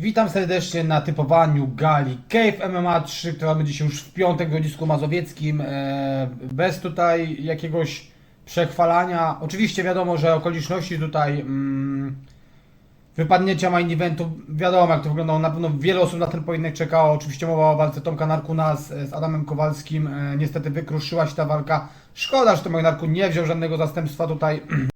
Witam serdecznie na typowaniu gali Cave MMA 3, która będzie się już w piątek w Grodzisku Mazowieckim. E, bez tutaj jakiegoś przechwalania. Oczywiście wiadomo, że okoliczności tutaj mm, wypadnięcia main eventu, wiadomo jak to wyglądało. Na pewno wiele osób na ten pojedynek czekało. Oczywiście mowa o walce Tomka Narkuna z, z Adamem Kowalskim. E, niestety wykruszyła się ta walka. Szkoda, że Tomek Narkun nie wziął żadnego zastępstwa tutaj.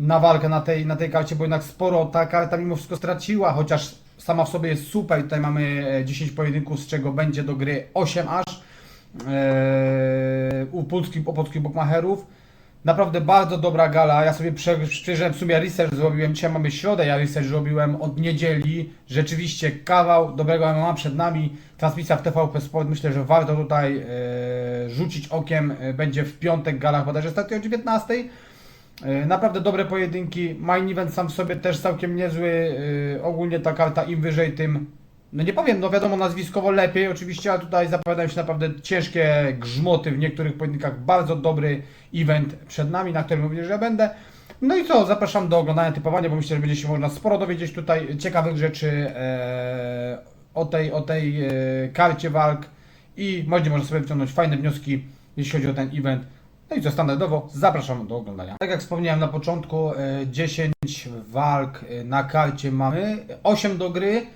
e, na walkę na tej, na tej karcie, bo jednak sporo ta karta mimo wszystko straciła, chociaż sama w sobie jest super. Tutaj mamy e, 10 pojedynków, z czego będzie do gry 8 aż e, u polskich, u polskich bookmacherów. Naprawdę bardzo dobra gala. Ja sobie prze- przejrzałem w sumie research, zrobiłem dzisiaj mamy środę, ja research zrobiłem od niedzieli. Rzeczywiście kawał dobrego MMA przed nami. Transmisja w TVP Sport. Myślę, że warto tutaj e, rzucić okiem. E, Będzie w piątek galach bodajże startuje o 19. E, Naprawdę dobre pojedynki. Main event sam w sobie też całkiem niezły. E, Ogólnie ta karta im wyżej, tym. No nie powiem, no wiadomo nazwiskowo lepiej oczywiście, ale tutaj zapowiadają się naprawdę ciężkie grzmoty w niektórych pojedynkach. Bardzo dobry event przed nami, na którym również ja będę. No i co, zapraszam do oglądania typowania, bo myślę, że będzie się można sporo dowiedzieć tutaj ciekawych rzeczy e, o tej, o tej e, karcie walk i będzie można sobie wyciągnąć fajne wnioski, jeśli chodzi o ten event. No i co standardowo, zapraszam do oglądania. Tak jak wspomniałem na początku, e, 10 walk e, na karcie mamy, 8 do gry.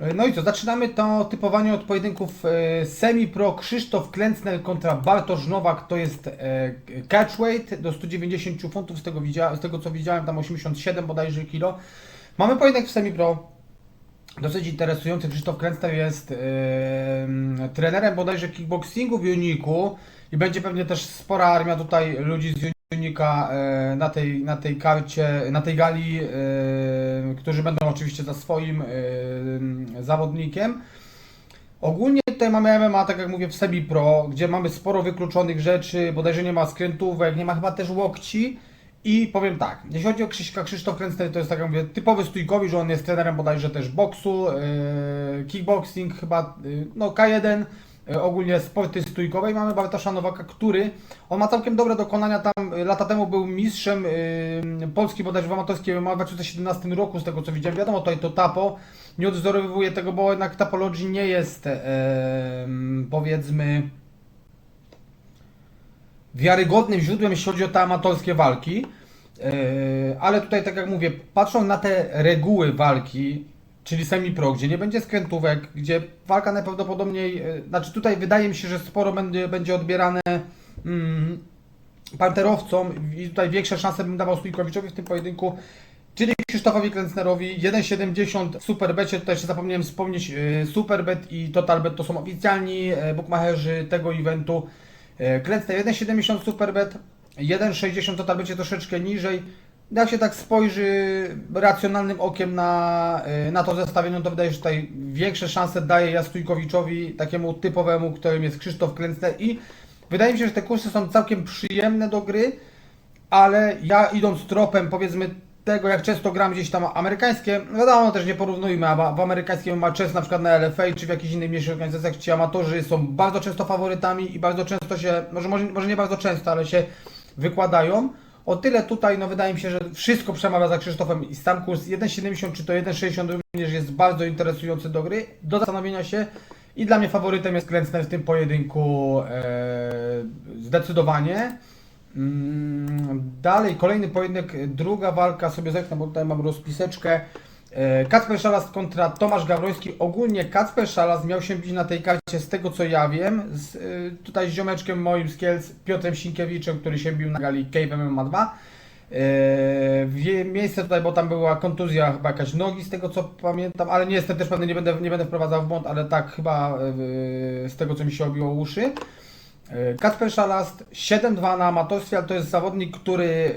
E, No i co, zaczynamy to typowanie od pojedynków e, semi-pro Krzysztof Klęcner kontra Bartosz Nowak, to jest e, catchweight do 190 funtów, z tego, z tego co widziałem, tam 87 bodajże kilo. Mamy pojedynek w semi-pro, dosyć interesujący. Krzysztof Klęcner jest e, trenerem bodajże kickboxingu w Uniku i będzie pewnie też spora armia tutaj ludzi z Unika e, na, tej, na tej karcie, na tej gali, e, którzy będą oczywiście za swoim e, zawodnikiem. Ogólnie tutaj mamy MMA, tak jak mówię, w semi-pro, gdzie mamy sporo wykluczonych rzeczy, bodajże nie ma skrętówek, nie ma chyba też łokci. I powiem tak, jeśli chodzi o Krzyśka Krzysztof Kręcny, to jest tak jak mówię, typowy stójkowi, że on jest trenerem bodajże też boksu, kickboxing chyba, no K1, yy, ogólnie sporty stójkowe i mamy Bartosza Nowaka, który, on ma całkiem dobre dokonania, tam yy, lata temu był mistrzem yy, Polski bodajże w amatorskim w 2017 roku, z tego co widziałem, wiadomo tutaj to tapo, nie odwzorowywuje tego, bo jednak tapology nie jest, powiedzmy, wiarygodnym źródłem, jeśli chodzi o te amatorskie walki. Ale tutaj, tak jak mówię, patrząc na te reguły walki, czyli semi-pro, gdzie nie będzie skrętówek, gdzie walka najprawdopodobniej, yy, znaczy tutaj wydaje mi się, że sporo będzie, będzie odbierane mm, panterowcom i tutaj większe szanse bym dawał Stójkowiczowi w tym pojedynku. Czyli Krzysztofowi Klęcnerowi 1,70 w Superbecie, tutaj jeszcze zapomniałem wspomnieć, yy, Superbet i Totalbet to są oficjalni yy, bookmacherzy tego eventu. Klęcner 1,70 Superbet, 1,60 Totalbecie troszeczkę niżej. Jak się tak spojrzy racjonalnym okiem na, yy, na to zestawienie, no to wydaje się, że tutaj większe szanse daje ja Stójkowiczowi, takiemu typowemu, którym jest Krzysztof Klęcner i wydaje mi się, że te kursy są całkiem przyjemne do gry ale ja idąc tropem powiedzmy tego, jak często gram gdzieś tam amerykańskie, no wiadomo, też nie porównujmy, a w amerykańskim ma często na przykład na LFA czy w jakichś innych mniejszych organizacjach ci amatorzy są bardzo często faworytami i bardzo często się, może, może nie bardzo często, ale się wykładają. O tyle tutaj, no wydaje mi się, że wszystko przemawia za Krzysztofem i sam kurs 1,70 czy to 1,60 również jest bardzo interesujący do gry, do zastanowienia się i dla mnie faworytem jest Klęcner w tym pojedynku e, zdecydowanie. Mm, Dalej, kolejny pojedynek, druga walka, sobie zerknę, bo tutaj mam rozpiseczkę. E, Kacper Szalast kontra Tomasz Gawroński. Ogólnie Kacper Szalast miał się bić na tej karcie z tego co ja wiem, z, e, tutaj z ziomeczkiem moim z Kielc, Piotrem Sienkiewiczem, który się bił na gali Cave MMA 2. E, Miejsce tutaj, bo tam była kontuzja chyba jakaś nogi z tego co pamiętam, ale nie jestem też pewny, nie będę, nie będę wprowadzał w błąd, ale tak chyba z tego co mi się obiło uszy. E, Kacper Szalast 7-2 na amatorstwie, ale to jest zawodnik, który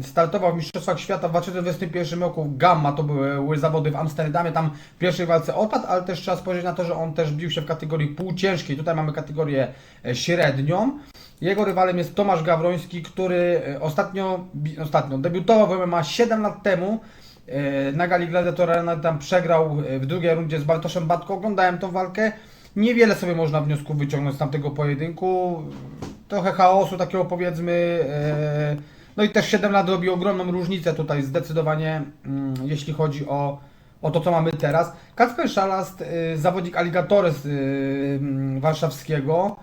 e, startował w Mistrzostwach Świata w 2021 roku. Gamma to były, zawody w Amsterdamie, tam w pierwszej walce odpadł, ale też trzeba spojrzeć na to, że on też bił się w kategorii półciężkiej. Tutaj mamy kategorię e, średnią. Jego rywalem jest Tomasz Gawroński, który ostatnio, ostatnio debiutował w MMA 7 lat temu. Na gali Gladiator Arena tam przegrał w drugiej rundzie z Bartoszem Batko. Oglądałem tą walkę. Niewiele sobie można wniosków wyciągnąć z tamtego pojedynku. Trochę chaosu takiego powiedzmy. E, No i też 7 lat robi ogromną różnicę tutaj zdecydowanie, mm, jeśli chodzi o, o to, co mamy teraz. Kacper Szalast, y, zawodnik Alligatores y, mm, warszawskiego.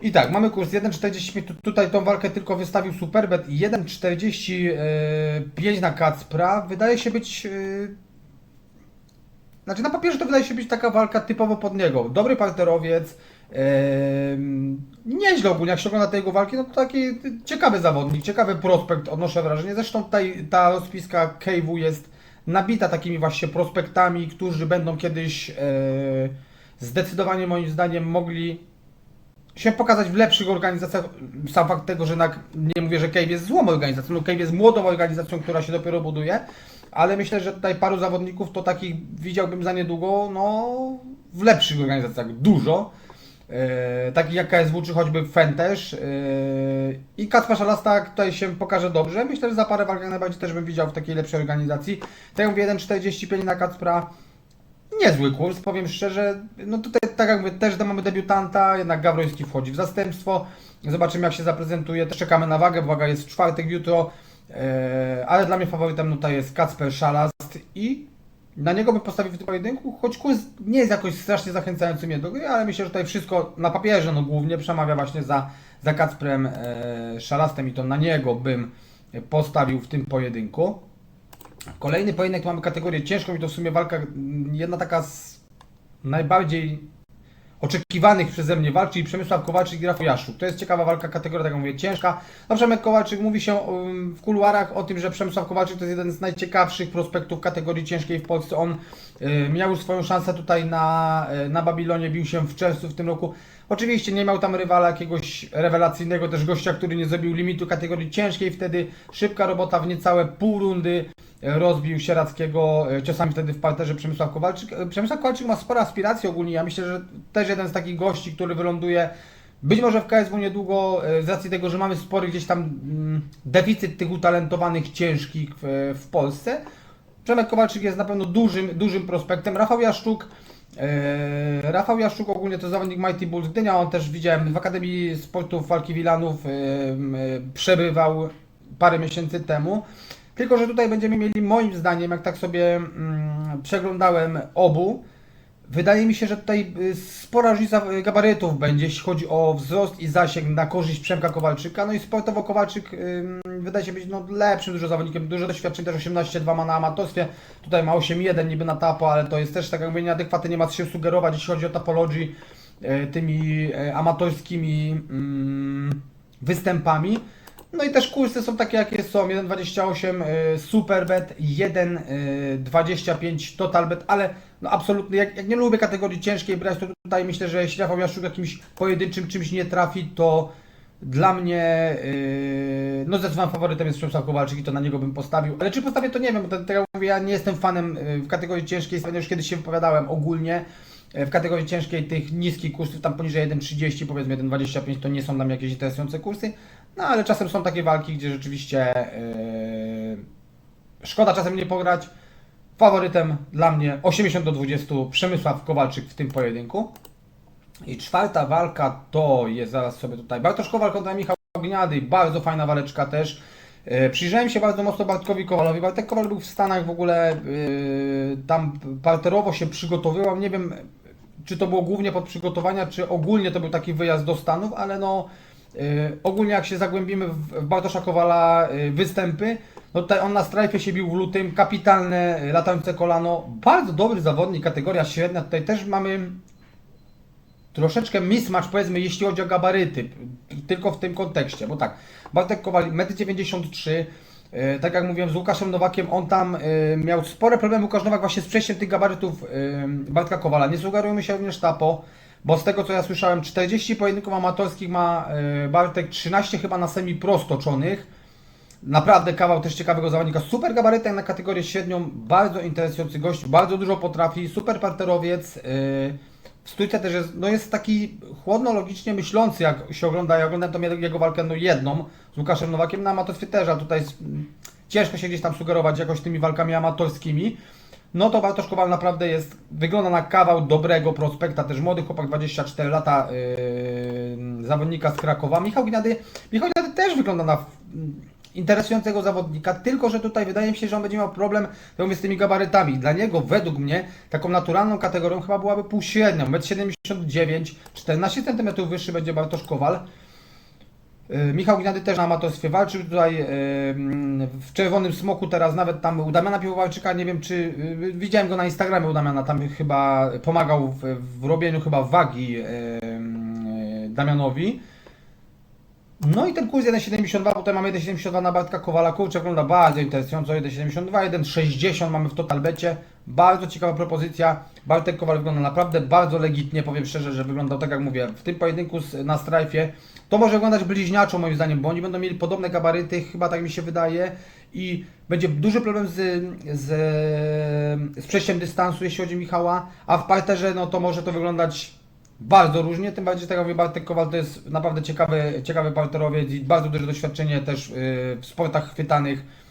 I tak, mamy kurs 1,45, tu- tutaj tą walkę tylko wystawił Superbet, 1,45 na Kacpra, wydaje się być... Znaczy na papierze to wydaje się być taka walka typowo pod niego. Dobry parterowiec, em, nieźle ogólnie, jak się ogląda te walki, no to taki ciekawy zawodnik, ciekawy prospekt, odnoszę wrażenie. Zresztą tutaj ta rozpiska KW jest nabita takimi właśnie prospektami, którzy będą kiedyś e, zdecydowanie moim zdaniem mogli się pokazać w lepszych organizacjach. Sam fakt tego, że jednak nie mówię, że Cave jest złą organizacją, no Cave jest młodą organizacją, która się dopiero buduje, ale myślę, że tutaj paru zawodników to takich widziałbym za niedługo, no w lepszych organizacjach dużo. E, takich jak KSW czy choćby Fentesz e, i Kacper Szalastak tutaj się pokaże dobrze. Myślę, że za parę walk najbardziej też bym widział w takiej lepszej organizacji. Tak jak mówię, 1,45 na Kacpra niezły kurs, powiem szczerze. No tutaj, tak jak mówię, też mamy debiutanta, jednak Gawroński wchodzi w zastępstwo. Zobaczymy jak się zaprezentuje. Też czekamy na wagę, bo waga jest w czwartek, jutro. E, ale dla mnie faworytem tutaj jest Kacper Szalast i na niego bym postawił w tym pojedynku, choć kurs nie jest jakoś strasznie zachęcający mnie do gry, ale myślę, że tutaj wszystko na papierze no głównie przemawia właśnie za, za Kacprem e, Szalastem i to na niego bym postawił w tym pojedynku. Kolejny pojedynek mamy kategorię ciężką i to w sumie walka jedna taka z najbardziej oczekiwanych przeze mnie walk, czyli Przemysław Kowalczyk i Rafał Jaszczuk. To jest ciekawa walka, kategoria, tak jak mówię, ciężka. No Przemek Kowalczyk mówi się um, w kuluarach o tym, że Przemysław Kowalczyk to jest jeden z najciekawszych prospektów kategorii ciężkiej w Polsce. On y, miał już swoją szansę tutaj na, y, na Babilonie, bił się w czerwcu w tym roku. Oczywiście nie miał tam rywala jakiegoś rewelacyjnego, też gościa, który nie zrobił limitu kategorii ciężkiej. Wtedy szybka robota w niecałe pół rundy rozbił Sierackiego e, ciosami wtedy w parterze Przemysław Kowalczyk. E, Przemysław Kowalczyk ma spore aspiracje ogólnie. Ja myślę, że też jeden z takich gości, który wyląduje być może w KSW niedługo, e, z racji tego, że mamy spory gdzieś tam mm, deficyt tych utalentowanych ciężkich w, Polsce. Przemek Kowalczyk jest na pewno dużym, dużym prospektem. Rafał Jaszczuk. E, Rafał Jaszczuk ogólnie to zawodnik Mighty Bulls Gdynia, on też widziałem w Akademii Sportów Walki Wilanów, e, e, przebywał parę miesięcy temu. Tylko, że tutaj będziemy mieli moim zdaniem, jak tak sobie mm, przeglądałem obu, wydaje mi się, że tutaj y, spora różnica gabarytów będzie, jeśli chodzi o wzrost i zasięg na korzyść Przemka Kowalczyka. No i sportowo Kowalczyk ym, wydaje się być no, lepszym dużo zawodnikiem, dużo doświadczeń, też 18-2 ma na amatorstwie, tutaj ma 8-1 niby na tapo, ale to jest też tak jakby nieadekwatny, nie ma co się sugerować, jeśli chodzi o tapology y, tymi y, amatorskimi ym, występami. No i też kursy są takie jakie są, 1.28 y, Superbet, 1.25 Totalbet, ale no absolutnie, jak, jak nie lubię kategorii ciężkiej brać, to tutaj myślę, że jeśli Rafał Jaszczuk jakimś pojedynczym czymś nie trafi, to dla mnie yy, no zdecydowanym faworytem jest Przemysław Kowalczyk i to na niego bym postawił. Ale czy postawię to nie wiem, bo tak jak mówię, ja nie jestem fanem yy, w kategorii ciężkiej, już kiedyś się wypowiadałem ogólnie. Yy, W kategorii ciężkiej tych niskich kursów, tam poniżej 1,30, powiedzmy 1,25 to nie są mnie jakieś interesujące kursy. No ale czasem są takie walki, gdzie rzeczywiście yy, szkoda czasem nie pograć. Faworytem dla mnie 80 do 20 Przemysław Kowalczyk w tym pojedynku. I czwarta walka to jest, zaraz sobie tutaj, Bartosz Kowal kontra Michał Gniady, bardzo fajna waleczka też. E, Przyjrzałem się bardzo mocno Bartkowi Kowalowi. Bartek Kowal był w Stanach w ogóle, e, tam parterowo się przygotowywał, nie wiem czy to było głównie pod przygotowania, czy ogólnie to był taki wyjazd do Stanów, ale no ogólnie jak się zagłębimy w Bartosza Kowala e, występy, no tutaj on na strajfie się bił w lutym, kapitalne e, latające kolano, bardzo dobry zawodnik, kategoria średnia, tutaj też mamy troszeczkę mismatch, powiedzmy, jeśli chodzi o gabaryty, tylko w tym kontekście, bo tak, Bartek Kowal, 1,93 m, tak jak mówiłem, z Łukaszem Nowakiem, on tam miał spore problemy, Łukasz Nowak właśnie z przejściem tych gabarytów Bartka Kowala, nie sugerujmy się również tapo, bo z tego co ja słyszałem, 40 pojedynków amatorskich ma e, Bartek, 13 chyba na semi prostoczonych, Naprawdę kawał też ciekawego zawodnika. Super gabarytek na kategorię średnią, bardzo interesujący gość, bardzo dużo potrafi, super parterowiec. Yy, w stójce też jest, no jest taki chłodno-logicznie myślący, jak się ogląda. Ja oglądam tą jego walkę no jedną z Łukaszem Nowakiem na amatorstwie też, a tutaj ciężko się gdzieś tam sugerować jakoś tymi walkami amatorskimi. No to Bartosz Kowal naprawdę jest, wygląda na kawał dobrego prospekta, też młody chłopak, 24 lata, yy, zawodnika z Krakowa. Michał Gnady, Michał Gnady też wygląda na mm, interesującego zawodnika, tylko że tutaj wydaje mi się, że on będzie miał problem to mówię, z tymi gabarytami. Dla niego, według mnie, taką naturalną kategorią chyba byłaby półśrednią. 1,79 m, 14 cm wyższy będzie Bartosz Kowal. Y, Michał Gnady też na amatorstwie walczył tutaj y, w Czerwonym Smoku teraz nawet tam u Damiana Piwowarczyka, nie wiem czy y, widziałem go na Instagramie u Damiana, tam chyba pomagał w, w robieniu chyba wagi Damianowi. No i ten kurs 1,72, potem mamy 1,72 na Bartka Kowala, kurczę wygląda bardzo interesująco, 1,72, 1,60 mamy w Totalbecie, bardzo ciekawa propozycja, Bartek Kowal wygląda naprawdę bardzo legitnie, powiem szczerze, że wyglądał tak jak mówię, w tym pojedynku na strajfie, to może wyglądać bliźniaczo moim zdaniem, bo oni będą mieli podobne gabaryty, chyba tak mi się wydaje i będzie duży problem z, z, z przejściem dystansu, jeśli chodzi o Michała, a w parterze no to może to wyglądać bardzo różnie, tym bardziej, tak jak mówię, Bartek Kowal to jest naprawdę ciekawy, ciekawy parterowiec i bardzo duże doświadczenie też yy, w sportach chwytanych.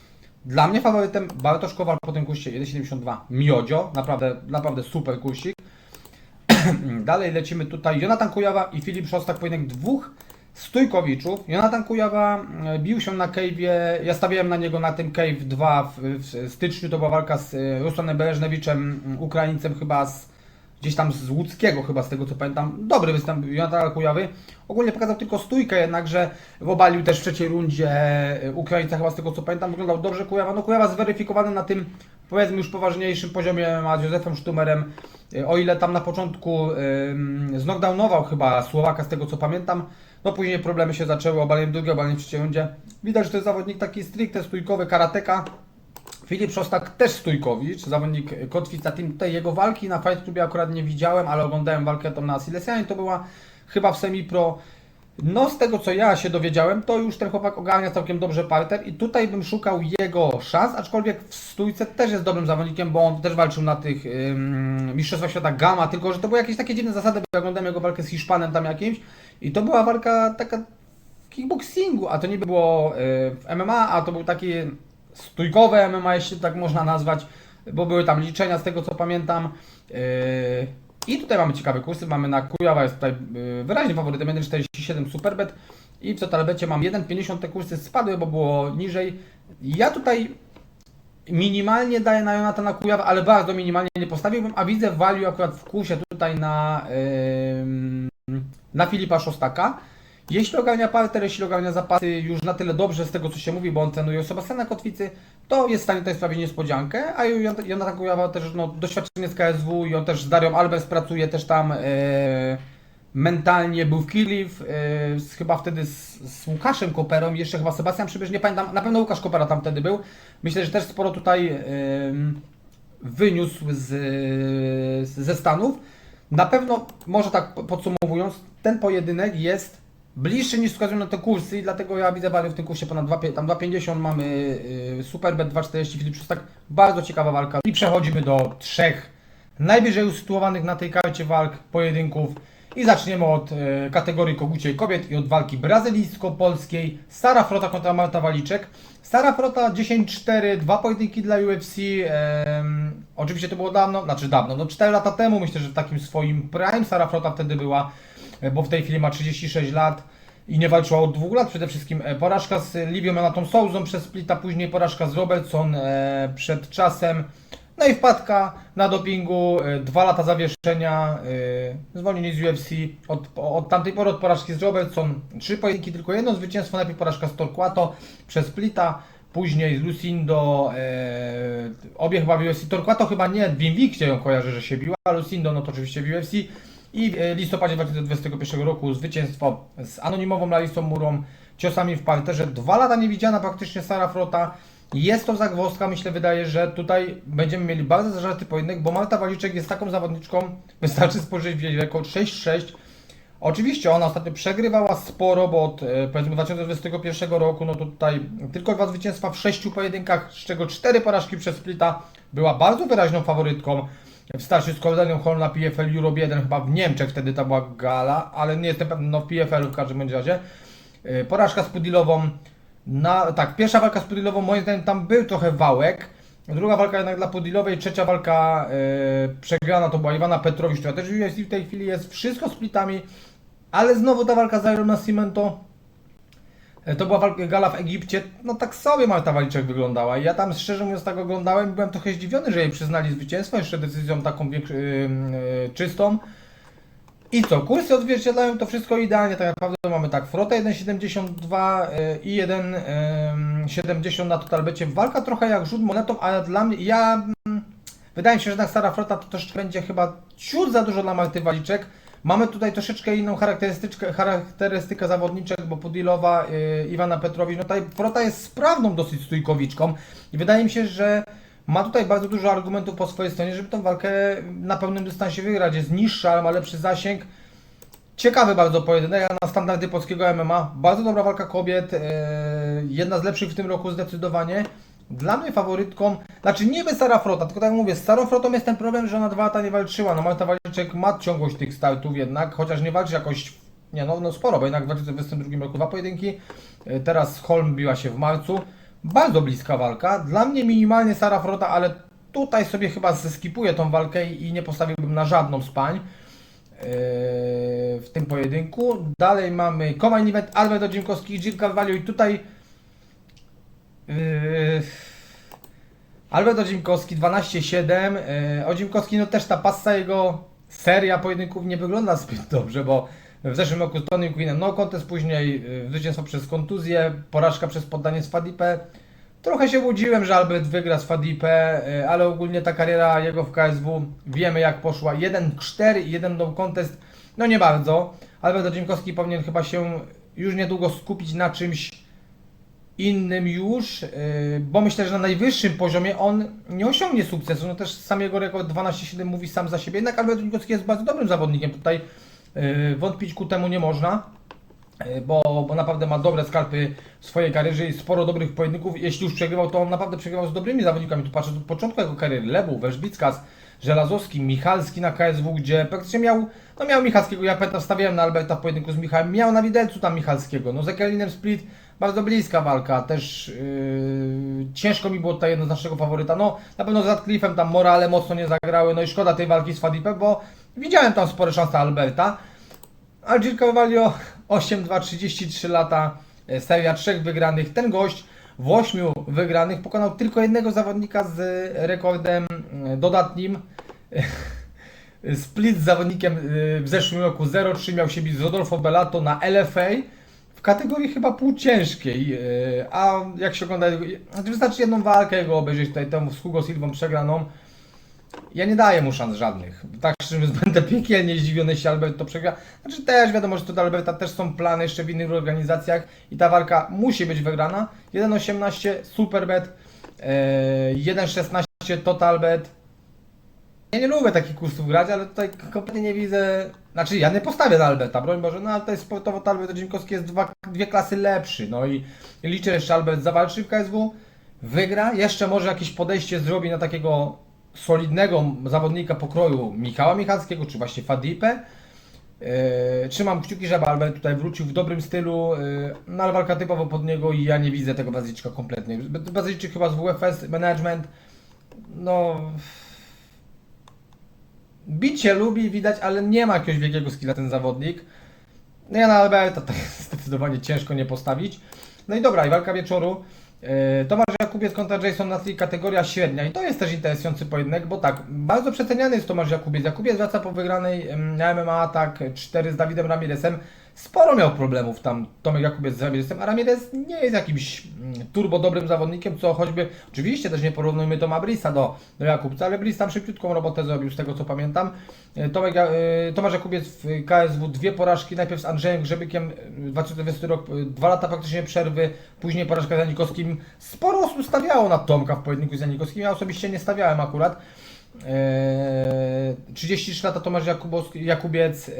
Dla mnie faworytem Bartosz Kowal po tym kursie 1,72 Miodzio, naprawdę, naprawdę super kursik. Dalej lecimy tutaj Jonatan Kujawa i Filip Szostak, pojedynek dwóch stójkowiczów. Jonatan Kujawa e, bił się na cave'ie, ja stawiałem na niego na tym cave 2 w, w styczniu, to była walka z e, Rusłanem Bereżnewiczem, Ukraińcem chyba z gdzieś tam z Łódzkiego chyba z tego co pamiętam. Dobry występ Jonatana Kujawy. Ogólnie pokazał tylko stójkę, jednakże obalił też w trzeciej rundzie e, Ukraińca chyba z tego co pamiętam. Wyglądał dobrze Kujawa. No Kujawa zweryfikowany na tym powiedzmy już poważniejszym poziomie ma z Józefem Sztumerem. E, O ile tam na początku ym, znokdownował chyba Słowaka z tego co pamiętam, no później problemy się zaczęły, obalenie w drugiej, obalenie w trzeciej rundzie. Widać, że to jest zawodnik taki stricte stójkowy, karateka. Filip Szostak też stójkowicz, zawodnik Kotwica Team. Tutaj jego walki na Fight Clubie akurat nie widziałem, ale oglądałem walkę tą na Silesianie, to była chyba w semi-pro. No z tego co ja się dowiedziałem, to już ten chłopak ogarnia całkiem dobrze parter i tutaj bym szukał jego szans, aczkolwiek w stójce też jest dobrym zawodnikiem, bo on też walczył na tych ym, Mistrzostwach Świata Gama, tylko że to były jakieś takie dziwne zasady, bo oglądałem jego walkę z Hiszpanem tam jakimś i to była walka taka kickboxingu, a to nie było y, w MMA, a to był taki stójkowe MMA, jeśli tak można nazwać, bo były tam liczenia z tego co pamiętam. Yy, I tutaj mamy ciekawe kursy, mamy na Kujawa jest tutaj yy, wyraźnie faworytem 1,47 Superbet i w Totalbecie mam 1,50 te kursy spadły, bo było niżej. Ja tutaj minimalnie daję na Jonatana Kujawa, ale bardzo minimalnie nie postawiłbym, a widzę value akurat w kursie tutaj na, yy, na Filipa Szostaka. Jeśli ogarnia parter, jeśli ogarnia zapasy już na tyle dobrze z tego co się mówi, bo on trenuje Sebastiana Kotwicy, to jest w stanie tutaj sprawić niespodziankę, a Jon- Jonathan Kujawa też no, doświadczenie z KSW i on też z Darią Albers pracuje też tam e, mentalnie, był w Kiliw, e, chyba wtedy z, z Łukaszem Koperą, jeszcze chyba Sebastian Przybierz, nie pamiętam, na pewno Łukasz Kopera tam wtedy był. Myślę, że też sporo tutaj e, wyniósł z, ze Stanów. Na pewno, może tak podsumowując, ten pojedynek jest bliższy niż wskazują na te kursy i dlatego ja widzę value w tym kursie ponad 2, tam 2,50 mamy y, Superbet 2,40 Filip Szostak, bardzo ciekawa walka. I przechodzimy do trzech najwyżej usytuowanych na tej karcie walk pojedynków. I zaczniemy od y, kategorii koguciej kobiet i od walki brazylijsko-polskiej. Sara Frota kontra Marta Waliczek. Sara Frota 10-4, dwa pojedynki dla UFC. oczywiście to było dawno, znaczy dawno, no 4 lata temu, myślę, że w takim swoim prime Sara Frota wtedy była, bo w tej chwili ma 36 lat i nie walczyła od dwóch lat. Przede wszystkim e, porażka z Livią Menatą Souzą przez splita, później porażka z Robertson e, przed czasem. No i wpadka na dopingu, e, dwa lata zawieszenia, e, zwolnienie z UFC. Od, od tamtej pory od porażki z Robertson, trzy pojedynki, tylko jedno zwycięstwo. Najpierw porażka z Torquato przez Splita, później z Lucindo, e, obie chyba w UFC. Torquato chyba nie, w Invictie ją kojarzę, że się biła, a Lucindo no to oczywiście w UFC. I w e, listopadzie 2021 roku zwycięstwo z anonimową Larissą Murą, ciosami w parterze. Dwa lata niewidziana praktycznie Sara Frota. Jest to zagwozdka, myślę, wydaje, że tutaj będziemy mieli bardzo zażarty pojedynek, bo Marta Waliczek jest taką zawodniczką, wystarczy spojrzeć w jej rekord 6-6. Oczywiście ona ostatnio przegrywała sporo, bo od e, powiedzmy 2021 roku, no to tutaj tylko dwa zwycięstwa w sześciu pojedynkach, z czego cztery porażki przez Splita. Była bardzo wyraźną faworytką w starciu z Hall na PFL Europe 1, chyba w Niemczech wtedy to była gala, ale nie jestem pewny, no w PFL w każdym razie. E, Porażka z Pudilową, na, tak, pierwsza walka z Pudilową, moim zdaniem tam był trochę wałek, druga walka jednak dla Pudilowej, trzecia walka e, przegrana to była Iwana Petrowicz, która też w UFC w tej chwili jest, wszystko splitami, Ale znowu ta walka z Iron Nascimento E, To była walka, gala w Egipcie, no tak sobie Marta Waliczek wyglądała. I ja tam szczerze mówiąc tak oglądałem i byłem trochę zdziwiony, że jej przyznali zwycięstwo, jeszcze decyzją taką większy, yy, czystą. I co, kursy odzwierciedlają to wszystko idealnie, tak naprawdę mamy tak, Frota 1,72 yy, i 1,70 na totalbecie. Walka trochę jak rzut monetą, ale dla mnie, ja, mm, wydaje mi się, że jednak stara Frota to też będzie chyba ciut za dużo dla Marty Waliczek. Mamy tutaj troszeczkę inną charakterystyczkę, charakterystykę zawodniczek, bo Pudilowa, yy, Iwana Petrowicz, no tutaj Frota jest sprawną dosyć stójkowiczką i wydaje mi się, że ma tutaj bardzo dużo argumentów po swojej stronie, żeby tą walkę na pełnym dystansie wygrać. Jest niższa, ale ma lepszy zasięg. Ciekawy bardzo pojedynek na standardy polskiego MMA. Bardzo dobra walka kobiet. e, jedna z lepszych w tym roku zdecydowanie. Dla mnie faworytką, znaczy niby Sara Frota, tylko tak jak mówię, z Starą Frotą jest ten problem, że ona dwa lata nie walczyła. No Marta Waliczek ma ciągłość tych startów jednak, chociaż nie walczy jakoś, nie no, no sporo, bo jednak w 2022 roku dwa pojedynki. E, Teraz Holm biła się w marcu. Bardzo bliska walka. Dla mnie minimalnie Sara Frota, ale tutaj sobie chyba zeskipuję tą walkę i nie postawiłbym na żadną z pań. Yy, w tym pojedynku. Dalej mamy Comain Event, Alberto Dziękowski i Jill Carvalho i tutaj yy, Alberto Dziękowski 12-7. Yy, o Dziękowski no też ta passa jego seria pojedynków nie wygląda zbyt dobrze, bo w zeszłym roku z Tony Queenem no contest, później yy, zwycięstwo przez kontuzję, porażka przez poddanie z Fadipę. Trochę się łudziłem, że Albert wygra z Fadipę, ale ogólnie ta kariera jego w KSW wiemy jak poszła. 1-4 i 1 no contest, no nie bardzo. Albert Dziękowski powinien chyba się już niedługo skupić na czymś innym już, y, bo myślę, że na najwyższym poziomie on nie osiągnie sukcesu. No też sam jego rekord 12-7 mówi sam za siebie. Jednak Albert Dziękowski jest bardzo dobrym zawodnikiem. Tutaj y, wątpić ku temu nie można. E, bo, bo naprawdę ma dobre skalpy w swojej karierze i sporo dobrych pojedynków. Jeśli już przegrywał, to on naprawdę przegrywał z dobrymi zawodnikami. Tu patrzę do początku jego kariery. Lewu, Werzbickas, Żelazowski, Michalski na KSW, gdzie praktycznie miał, no miał Michalskiego, ja pamiętam, stawiałem na Alberta w pojedynku z Michałem, miał na widelcu tam Michalskiego. No z Ekelinem Split, bardzo bliska walka, też yy, ciężko mi było tutaj jedno z naszego faworyta. No na pewno z Radcliffe'em tam morale mocno nie zagrały, no i szkoda tej walki z Fadipem, bo widziałem tam spore szanse Alberta. Algir Carvalho 8-2, 33 lata, e, seria trzech wygranych. Ten gość w 8 wygranych pokonał tylko jednego zawodnika z rekordem e, dodatnim. Split z zawodnikiem e, w zeszłym roku 0-3 miał się bić z Rodolfo Bellato na LFA w kategorii chyba półciężkiej. e, A jak się ogląda, znaczy wystarczy jedną walkę jego obejrzeć tutaj temu z Hugo Silvą przegraną. Ja nie daję mu szans żadnych. Tak szczerze będę piekielnie zdziwiony, jeśli Albert to przegra. Znaczy też wiadomo, że to do Alberta też są plany jeszcze w innych organizacjach i ta walka musi być wygrana. 1.18 Superbet, e, 1.16 Totalbet. Ja nie lubię takich kursów grać, ale tutaj kompletnie nie widzę. Znaczy, ja nie postawię na Alberta, broń Boże, no ale tutaj sportowo to Albert Dziękowski jest dwa, dwie klasy lepszy. No i liczę jeszcze Albert zawalczy w KSW, wygra, jeszcze może jakieś podejście zrobi na takiego solidnego zawodnika pokroju Michała Michalskiego, czy właśnie Fadipę. Yy, trzymam kciuki, żeby Albert tutaj wrócił w dobrym stylu, yy, no ale walka typowo pod niego i ja nie widzę tego Bazyczka kompletnie. Bazyczek chyba z WFS Management, no... Bicie lubi, widać, ale nie ma jakiegoś wielkiego skilla ten zawodnik. No ja na Alberta to jest zdecydowanie ciężko nie postawić. No i dobra, i walka wieczoru. Yy, Tomasz Jakubiec kontra Jason Natli, kategoria średnia. I to jest też interesujący pojedynek, bo tak, bardzo przeceniany jest Tomasz Jakubiec. Jakubiec wraca po wygranej na MMA atak 4 z Dawidem Ramirezem. Sporo miał problemów tam Tomek Jakubiec z Ramirezem, a Ramirez nie jest jakimś mm, turbo dobrym zawodnikiem, co choćby, oczywiście też nie porównujmy Toma Brisa do, do Jakubca, ale Bris tam szybciutką robotę zrobił z tego co pamiętam. E, Tomek, e, Tomasz Jakubiec w KSW dwie porażki, najpierw z Andrzejem Grzebykiem, e, 2020 rok, e, dwa lata praktycznie przerwy, później porażka z Janikowskim. Sporo osób stawiało na Tomka w pojedynku z Janikowskim, ja osobiście nie stawiałem akurat. E, 33 lata Tomasz Jakubowski, Jakubiec.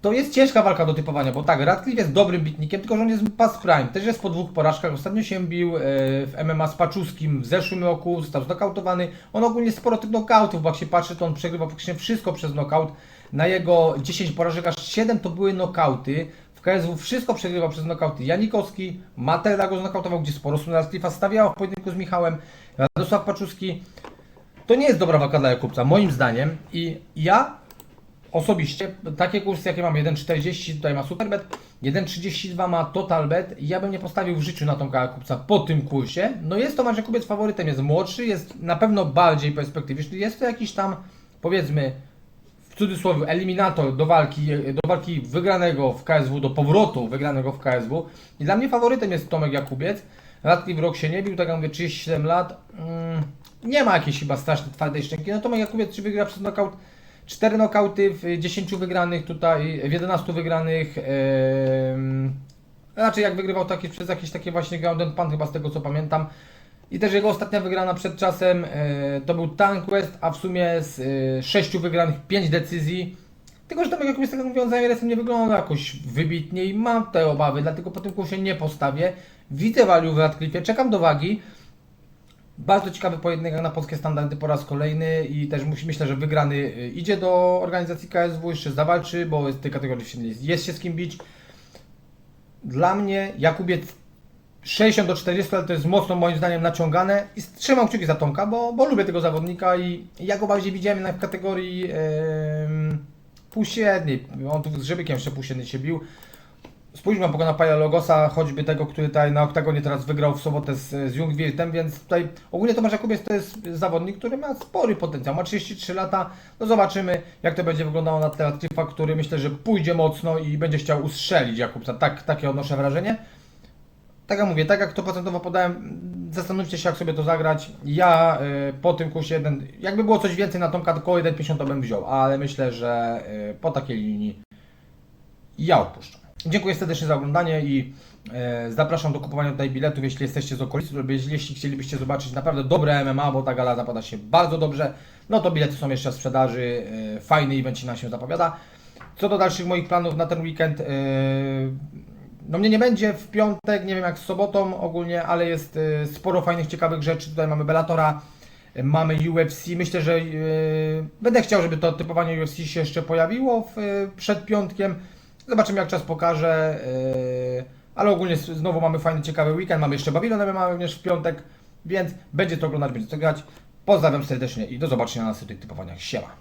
To jest ciężka walka do typowania, bo tak, Radcliffe jest dobrym bitnikiem, tylko że on jest past prime. Też jest po dwóch porażkach. Ostatnio się bił e, w MMA z Paczuskim w zeszłym roku, został znokautowany. On ogólnie sporo tych knokautów, bo jak się patrzy, to on przegrywa praktycznie wszystko przez knockout. Na jego 10 porażek aż 7 to były knockauty. W KSW wszystko przegrywał przez knockauty. Janikowski, Matera go znokautował, gdzie sporo osób na Radcliffe'a stawiało w pojedynku z Michałem. Radosław Paczuski. To nie jest dobra walka dla Jakubca, moim zdaniem. I ja osobiście, takie kursy jakie mam, 1,40 tutaj ma Superbet, 1,32 ma Totalbet. Ja bym nie postawił w życiu na tą Jakubca po tym kursie. No jest to Maciej Kubiec faworytem, jest młodszy, jest na pewno bardziej perspektywiczny. Jest to jakiś tam, powiedzmy, w cudzysłowie, eliminator do walki, do walki wygranego w KSW, do powrotu wygranego w KSW. I dla mnie faworytem jest Tomek Jakubiec. Radcliffe rok się nie bił, tak jak mówię, 37 lat. Mm, nie ma jakiejś chyba strasznej twardej szczęki. No Tomek Jakubiec czy wygra przez knockout? 4 knockouty w 10 wygranych tutaj, w 11 wygranych. em, raczej jak wygrywał takie, przez jakieś takie właśnie ground and pound, chyba z tego co pamiętam. I też jego ostatnia wygrana przed czasem e, to był Tanquest, a w sumie z e, 6 wygranych 5 decyzji. Tylko, że Tomek Jakubis, tak jak mówiłem, za nie wygląda jakoś wybitnie i mam te obawy, dlatego po tym kursie nie postawię. Widzę value w Radcliffe, czekam do wagi. Bardzo ciekawy pojedynek na polskie standardy po raz kolejny i też myślę, że wygrany y, idzie do organizacji KSW, jeszcze zawalczy, bo w tej kategorii jest, się z kim bić. Dla mnie Jakubiec 60 do 40, ale to jest mocno moim zdaniem naciągane i trzymam kciuki za Tomka, bo, bo lubię tego zawodnika i ja go bardziej widziałem w kategorii em, półśredniej. On tu z Grzebykiem jeszcze półśredniej się bił. Spójrzmy na na Paja Logosa, choćby tego, który tutaj na oktagonie teraz wygrał w sobotę z, z Jungwirtem, więc tutaj ogólnie Tomasz Jakubiec to jest zawodnik, który ma spory potencjał, ma 33 lata, no zobaczymy jak to będzie wyglądało na tle Tyfa, który myślę, że pójdzie mocno i będzie chciał ustrzelić Jakubca, tak, takie odnoszę wrażenie. Tak jak mówię, tak jak to procentowo podałem, zastanówcie się jak sobie to zagrać. Ja y, po tym kursie jeden, jakby było coś więcej na Tomka, tylko 1,50 to bym wziął, ale myślę, że y, po takiej linii ja odpuszczam. Dziękuję serdecznie za oglądanie i e, zapraszam do kupowania tutaj biletów, jeśli jesteście z okolicy lub jeśli chcielibyście zobaczyć naprawdę dobre MMA, bo ta gala zapada się bardzo dobrze, no to bilety są jeszcze w sprzedaży, e, fajny event nam się zapowiada. Co do dalszych moich planów na ten weekend, e, no mnie nie będzie w piątek, nie wiem jak z sobotą ogólnie, ale jest e, sporo fajnych, ciekawych rzeczy. Tutaj mamy Bellatora, e, mamy UFC. Myślę, że e, będę chciał, żeby to typowanie UFC się jeszcze pojawiło w, e, przed piątkiem. Zobaczymy jak czas pokaże. e, ale ogólnie znowu mamy fajny, ciekawy weekend. Mamy jeszcze Babilon mamy również w piątek, więc będzie to oglądać, będzie to grać. Pozdrawiam serdecznie i do zobaczenia na następnych typowaniach. Siema.